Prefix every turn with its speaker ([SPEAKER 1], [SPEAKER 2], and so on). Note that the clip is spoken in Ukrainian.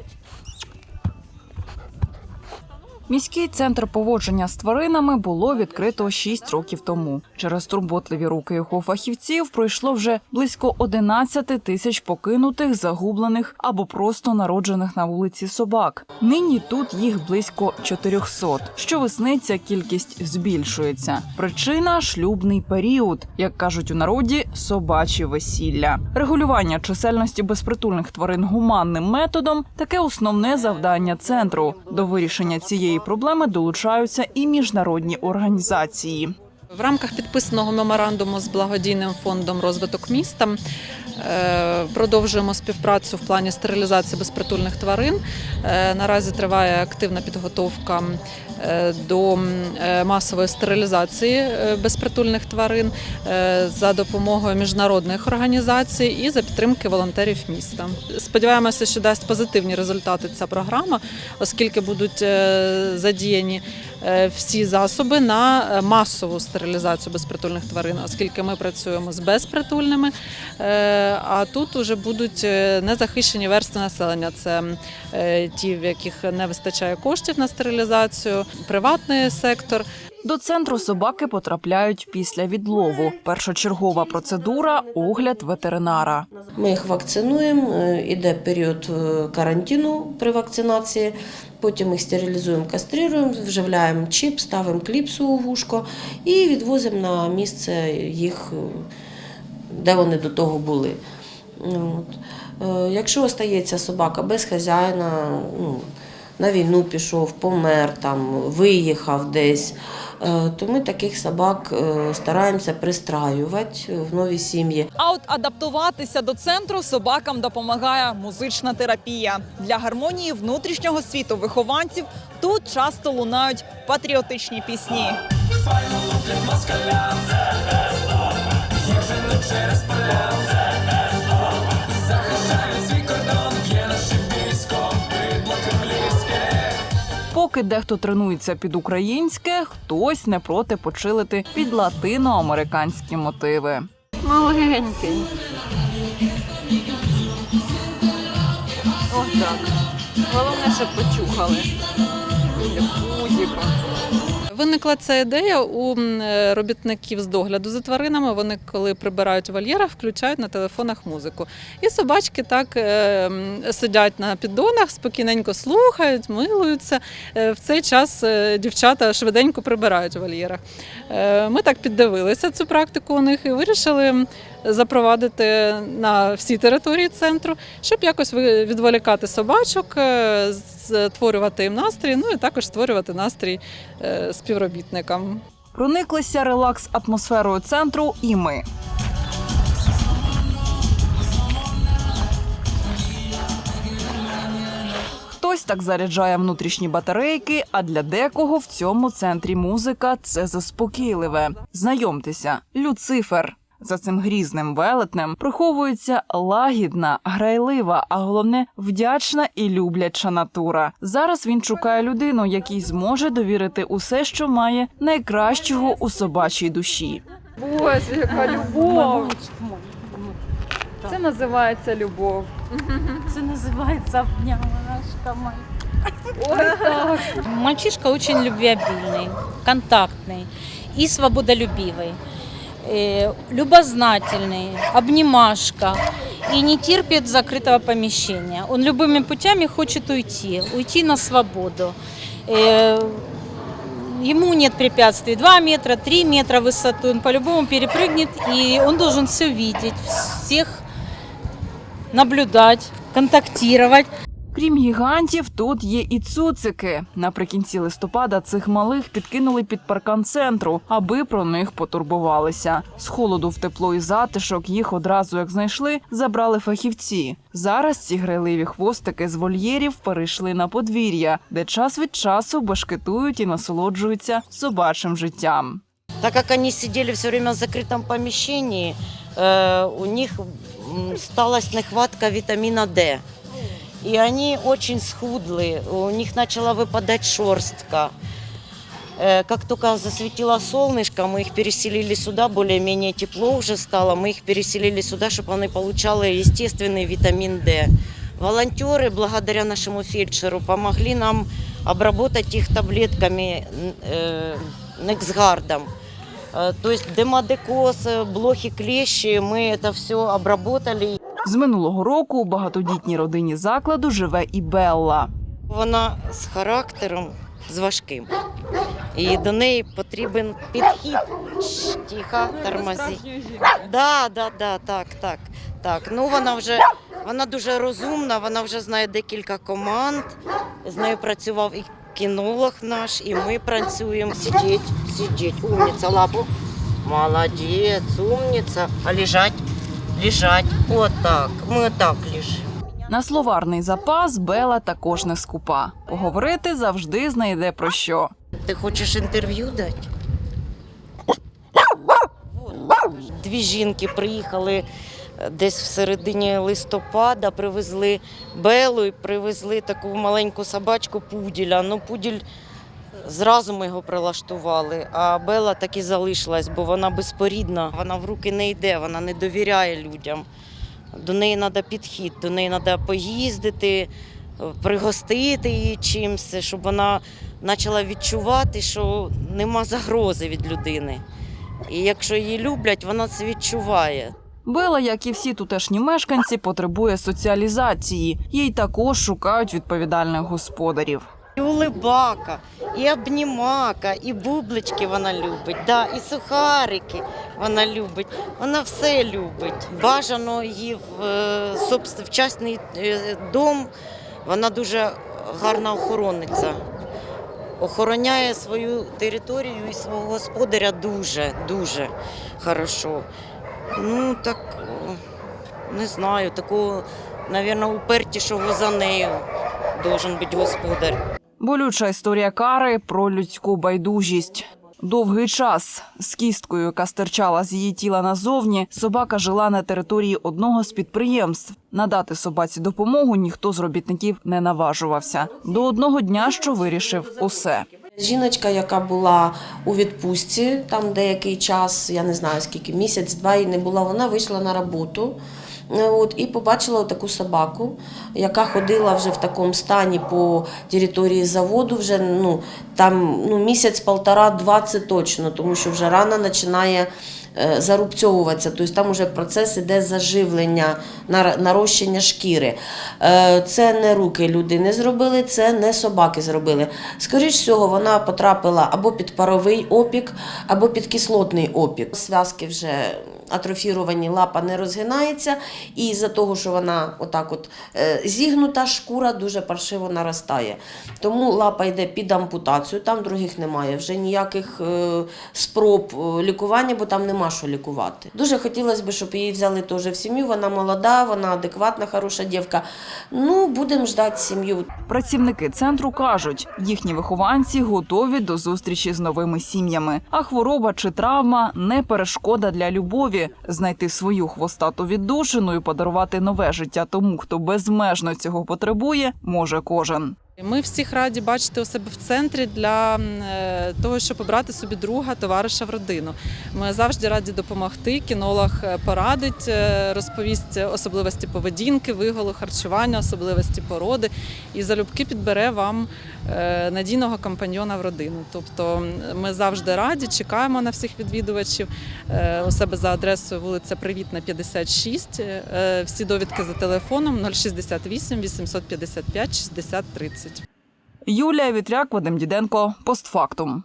[SPEAKER 1] Давайте. Міський центр поводження з тваринами було відкрито 6 років тому. Через турботливі руки його фахівців пройшло вже близько 11 тисяч покинутих, загублених або просто народжених на вулиці собак. Нині тут їх близько 400. Щовесни ця кількість збільшується. Причина шлюбний період, як кажуть у народі, собачі весілля. Регулювання чисельності безпритульних тварин гуманним методом таке основне завдання центру. До вирішення цієї проблеми долучаються і міжнародні організації.
[SPEAKER 2] В рамках підписаного меморандуму з благодійним фондом розвиток міста продовжуємо співпрацю в плані стерилізації безпритульних тварин. Е, Наразі триває активна підготовка е, до е, масової стерилізації е, безпритульних тварин е, за допомогою міжнародних організацій і за підтримки волонтерів міста. Сподіваємося, що дасть позитивні результати ця програма, оскільки будуть е, задіяні е, всі засоби на е, масову стерилізацію безпритульних тварин, оскільки ми працюємо з безпритульними. е, А тут вже будуть е, незахищені верстви населення. Це е, ті, в яких не вистачає коштів на стерилізацію, приватний сектор.
[SPEAKER 1] До центру собаки потрапляють після відлову. Першочергова процедура огляд ветеринара.
[SPEAKER 3] Ми їх вакцинуємо, е, іде період е, карантину при вакцинації. Потім їх стерилізуємо, кастрируємо, вживляємо чіп, ставимо кліпсу у вушко і відвозимо на місце їх, е, де вони до того були. Якщо остається собака без хазяїна, ну, на війну пішов, помер, виїхав десь, то ми таких собак е, стараємося пристраювати в нові сім'ї.
[SPEAKER 4] А от адаптуватися до центру собакам допомагає музична терапія. Для гармонії внутрішнього світу вихованців тут часто лунають патріотичні пісні.
[SPEAKER 1] Поки дехто тренується під українське, хтось не проти почилити під латиноамериканські мотиви.
[SPEAKER 5] Маленький. Ось так. Головне, щоб почухали. Музика.
[SPEAKER 2] Виникла ця ідея у е, робітників з догляду за тваринами. Вони, коли прибирають в вольєрах, включають на телефонах музику. І собачки так е, сидять на піддонах, спокійненько слухають, милуються. Е, В цей час дівчата швиденько прибирають в вольєрах. Ми так піддивилися цю практику у них і вирішили запровадити на всій території центру, щоб якось відволікати собачок, створювати їм настрій, ну і також створювати настрій е, співробітникам.
[SPEAKER 1] Прониклися релакс атмосферою центру і ми. Хтось так заряджає внутрішні батарейки, а для декого в цьому центрі музика це заспокійливе. Знайомтеся, Люцифер. За цим грізним велетнем приховується лагідна, грайлива, а головне вдячна і любляча натура. Зараз він шукає людину, якій зможе довірити усе, що має найкращого у собачій душі.
[SPEAKER 5] Боже, яка любов. Це називається любов.
[SPEAKER 6] Це називається обнялашка моя.
[SPEAKER 5] Ой, так.
[SPEAKER 6] Мальчишка очень любвеобильный, контактный и свободолюбивый, э, любознательный, обнимашка и не терпит закрытого помещения. Он любыми путями хочет уйти, уйти на свободу. Э, Ему нет препятствий. 2 метра, 3 метра высоту. Он по-любому перепрыгнет, и он должен все видеть, всех наблюдать, контактировать.
[SPEAKER 1] Крім гігантів, тут є і цуцики. Наприкінці листопада цих малих підкинули під паркан центру, аби про них потурбувалися. З холоду в тепло і затишок їх одразу як знайшли, забрали фахівці. Зараз ці грайливі хвостики з вольєрів перейшли на подвір'я, де час від часу башкетують і насолоджуються собачим життям.
[SPEAKER 7] Так как они сидели все время в закрытом помещении, э, у них м, сталась нехватка витамина D И они очень схудли, у них начала выпадать шерстка. Э, Как только засветило солнышко, мы их переселили сюда, более-менее тепло уже стало, мы их переселили сюда, чтобы они получали естественный витамин D. волонтеры, благодаря нашему фельдшеру, помогли нам обработать их таблетками э, Нексгардом. Э, То есть демодекоз, э, блохи клещи, мы это все обработали.
[SPEAKER 1] З минулого року у багатодітній родині закладу живе і Белла.
[SPEAKER 7] Вона з характером, з важким. І до неї потрібен підхід. Шш, Тихо, тормози. Да, да, да, так, так, так. Ну вона вже вона дуже розумна, вона вже знає декілька команд. З нею працював і кінолог наш, і ми працюємо. Сидіть, сидіть, умниця, лапу. Молодець, умниця. А лежать, лежать. Отак. Ми отак лежимо.
[SPEAKER 1] На словарний запас Бела також не скупа. Поговорити завжди знайде про що.
[SPEAKER 7] Ти хочеш інтерв'ю дати? Дві жінки приїхали е, десь в середині листопада, привезли Белу і привезли таку маленьку собачку Пуділя. Ну, Пуділь зразу ми його прилаштували, а Бела так і залишилась, бо вона безпорідна, вона в руки не йде, вона не довіряє людям. До неї треба підхід, до неї треба поїздити, пригостити її чимось, щоб вона почала відчувати, що нема загрози від людини. І якщо її люблять, вона це відчуває.
[SPEAKER 1] Бела, як і всі тутешні мешканці, потребує соціалізації. Їй також шукають відповідальних господарів.
[SPEAKER 7] І улибака, і обнімака, і бублички вона любить, да, і сухарики вона любить. Вона все любить. Бажано її в е, собствен- в частний е, дом. Вона дуже гарна охоронниця. Охороняє свою територію і свого господаря дуже, дуже хорошо. Ну, так не знаю, такого, мабуть, упертішого за нею должен бути господар.
[SPEAKER 1] Болюча історія кари про людську байдужість. Довгий час з кісткою, яка стирчала з її тіла назовні, собака жила на території одного з підприємств. Надати собаці допомогу ніхто з робітників не наважувався. До одного дня, що вирішив усе.
[SPEAKER 3] Жіночка, яка була у відпустці, там деякий час, я не знаю скільки, місяць-два і не була, вона вийшла на роботу. е, От, і побачила таку собаку, яка ходила вже в такому стані по території заводу. Вже ну, там ну, місяць-полтора-два це точно, тому що вже рана починає зарубцьовуватися. Тобто там вже процес іде заживлення, нарощення шкіри. Е, Це не руки людини зробили, це не собаки зробили. Скоріш всього, вона потрапила або під паровий опік, або під кислотний опік. Зв'язки вже атрофіровані, лапа не розгинається, і з-за того, що вона отак от е, зігнута, шкура дуже паршиво наростає. Тому лапа йде під ампутацію, там других немає, вже ніяких е, спроб е, лікування, бо там нема що лікувати. Дуже хотілося б, щоб її взяли теж в сім'ю. Вона молода, вона адекватна, хороша дівка. Ну, будемо ждати сім'ю.
[SPEAKER 1] Працівники центру кажуть, їхні вихованці готові до зустрічі з новими сім'ями. А хвороба чи травма не перешкода для любові. Знайти свою хвостату віддушину і подарувати нове життя тому, хто безмежно цього потребує, може кожен.
[SPEAKER 2] Ми всіх раді бачити у себе в центрі для е, того, щоб обрати собі друга, товариша в родину. Ми завжди раді допомогти. Кінолог е, порадить, е, розповість особливості поведінки, виголу, харчування, особливості породи і залюбки підбере вам надійного компаньйона в родину. Тобто ми завжди раді, чекаємо на всіх відвідувачів у себе за адресою вулиця Привітна, 56. Е, Всі довідки за телефоном 068 855 60 30.
[SPEAKER 1] Юлія Вітряк, Вадим Діденко, постфактум.